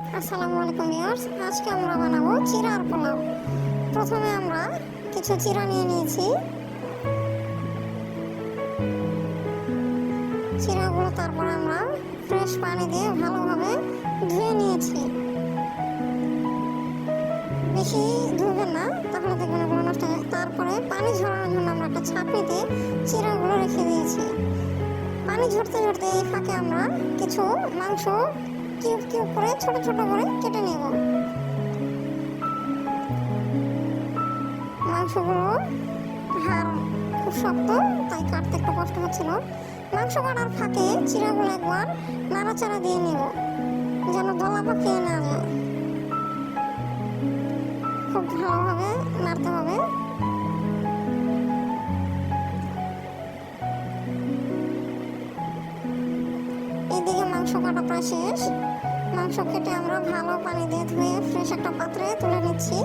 আসসালামু আলাইকুম ভিউয়ার্স, আজকে আমরা বানাবো চিরার পোলাও। প্রথমে আমরা কিছু চিরা নিয়ে নিয়েছি। চিরাগুলো তারপর আমরা ফ্রেশ পানি দিয়ে ভালোভাবে ধুয়ে নিয়েছি। বেশি ধুবেন না, তাহলে দেখবেন এগুলো নষ্ট হয়ে তারপরে পানি ঝরানোর জন্য আমরা একটা ছাঁকনিতে চিরাগুলো রেখে দিয়েছি। পানি ঝরতে ঝরতে এই ফাঁকে আমরা কিছু মাংস কিউব কিউব করে ছোট ছোট করে কেটে নেব মাংসগুলো হাড় খুব শক্ত, তাই কাটতে একটু কষ্ট হচ্ছিল। মাংস কাটার ফাঁকে চিরাগুলো একবার নাড়াচাড়া দিয়ে নেব যেন দলা পাকিয়ে না যায়। খুব ভালোভাবে নাড়তে হবে। এদিকে মাংস কাটা প্রায় শেষ। মাংস কেটে আমরা ভালো পানি দিয়ে ধুয়ে ফ্রেশ একটা পাত্রে তুলে নিচ্ছি।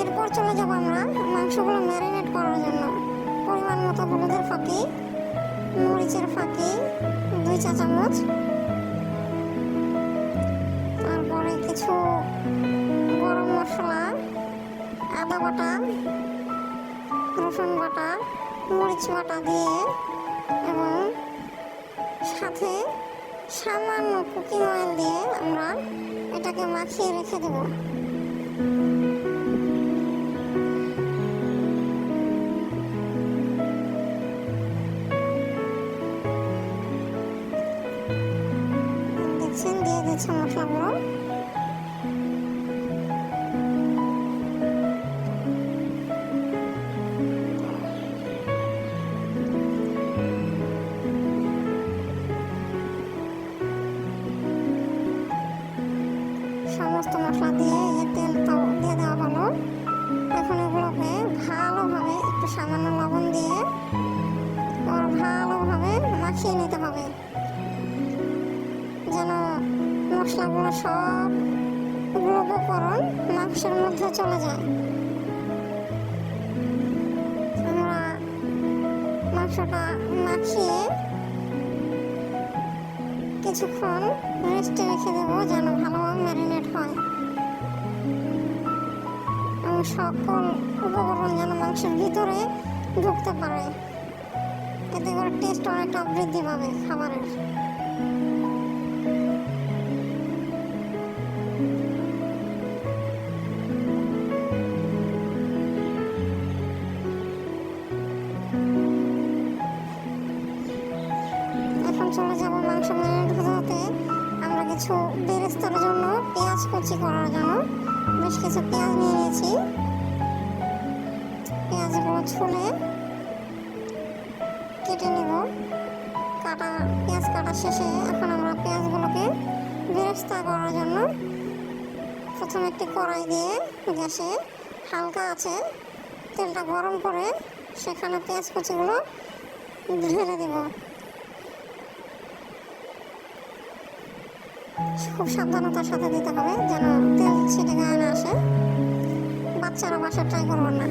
এরপর চলে যাব আমরা মাংসগুলো ম্যারিনেট করার জন্য। পরিমাণ মতো হলুদের ফাঁকি, মরিচের ফাঁকি, দুই চা চামচ। তারপরে কিছু গরম মশলা, আদা বাটা, রসুন বাটা, মরিচ বাটা দিয়ে এবং সাথে সামান্য কুকিং অয়েল দিয়ে আমরা এটাকে মাখিয়ে রেখে দেব। দেখছেন, দিয়ে দিচ্ছে মশলাগুলো। মাখিয়ে নিতে হবে। যেন মশলাগুলো সব উপকরণ মাংসের মধ্যে চলে যায়। আমরা মাংসটা মাখিয়ে কিছুক্ষণ রেস্টে রেখে দেবো যেন ভালোভাবে ম্যারিনেট হয়। এবং সকল উপকরণ যেন মাংসের ভিতরে ঢুকতে পারে। এতে করে টেস্ট অনেকটা বৃদ্ধি পাবে খাবারের। এখন চলে যাব মাংস ম্যারিনেট আমরা কিছু বেরেস্তার জন্য পেঁয়াজ কুচি করার জন্য বেশ কিছু পেঁয়াজ নিয়ে নিয়েছি। পেঁয়াজগুলো ছুলে কেটে নেব। কাটা, পেঁয়াজ কাটা শেষে এখন আমরা পেঁয়াজগুলোকে বেরেস্তা করার জন্য প্রথমে একটি কড়াই দিয়ে গ্যাসে হালকা আছে তেলটা গরম করে সেখানে পেঁয়াজ কুচিগুলো ঢেলে দেবো। খুব সাবধানতার সাথে দিতে হবে যেন তেল ছিটে গায়ে না আসে। বাচ্চারা বাসা ট্রাই করবেন না।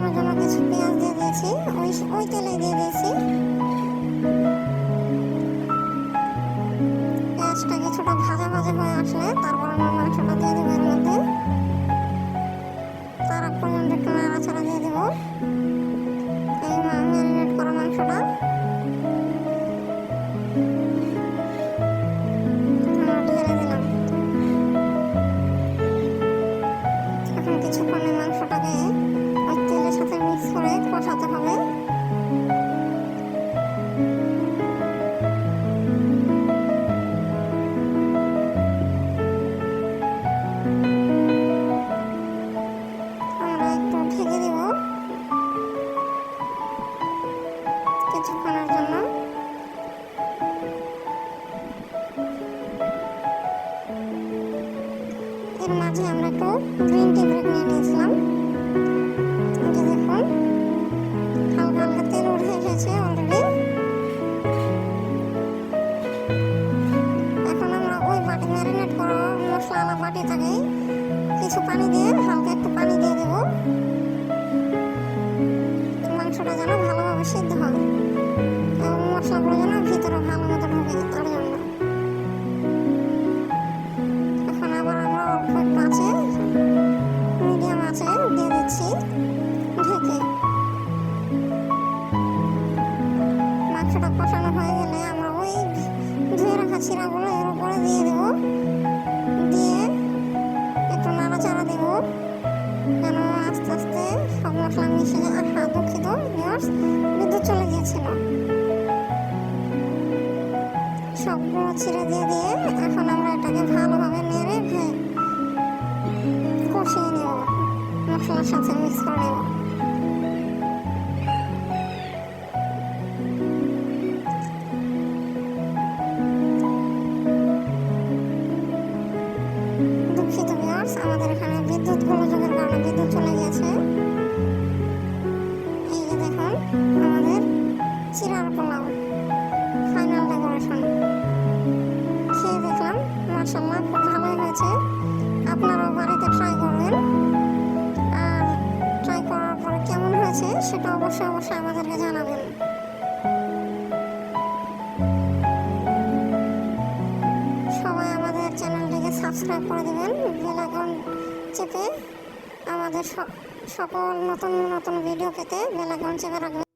কষানোর জন্য কিছু পেঁয়াজ দিয়ে দিয়েছি, ওই ওই তেলে দিয়ে দিয়েছি। পেঁয়াজটা কিছুটা ভাজা ভাজা হয়ে আসলে তারপর আমরা মাংসটা দিয়ে দেবো এর মধ্যে। তার আগ পর্যন্ত একটু নাড়াচাড়া দিয়ে দেবো। এই ম্যারিনেট মাংসটা। একটু গ্রিন টি ব্রেক নিয়ে নিয়েছিলাম। যে দেখুন, হালকা হালকা তেল উঠে এসেছে অলরেডি এখন আমরা ওই বাটি ম্যারিনেট করা মশলাওয়ালা বাটি থেকে কিছু পানি দিয়ে, হালকা একটু পানি দিয়ে দেবো। মাংসটা যেন ভালোভাবে সিদ্ধ হয়। ঢেকে মাংসটা কষানো হয়ে গেলে আমরা ওই ধুয়ে রাখা চিরাগুলো এর উপরে দিয়ে দেবো। দিয়ে একটু নাড়াচাড়া দেবো। যেন আস্তে আস্তে সব মশলা মিশে হ্যাঁ দুঃখিত বিদ্যুৎ চলে গিয়েছিল। সবগুলো ছিঁড়ে দিয়ে দিয়ে এখন আমরা এটাকে ভালোভাবে নেড়ে কষিয়ে নেব। মশলার সাথে মিক্স করে নেব। দুঃখিত আমাদের এখানে বিদ্যুৎ গোলযোগের কারণে বিদ্যুৎ চলে গিয়েছে। এই যে দেখুন, আমাদের চিরার পোলাও ফাইনাল ডেকোরেশন খেয়ে দেখলাম মার্শাল্লাহ খুব ভালোই হয়েছে। আপনারাও বাড়িতে ট্রাই করবেন। আর ট্রাই করার পরে কেমন হয়েছে, সেটা অবশ্যই অবশ্যই আমাদেরকে জানাবেন। সাবস্ক্রাইব করে দেবেন বেল আইকন চেপে আমাদের সকল নতুন নতুন ভিডিও পেতে বেল আইকন চেপে রাখবেন।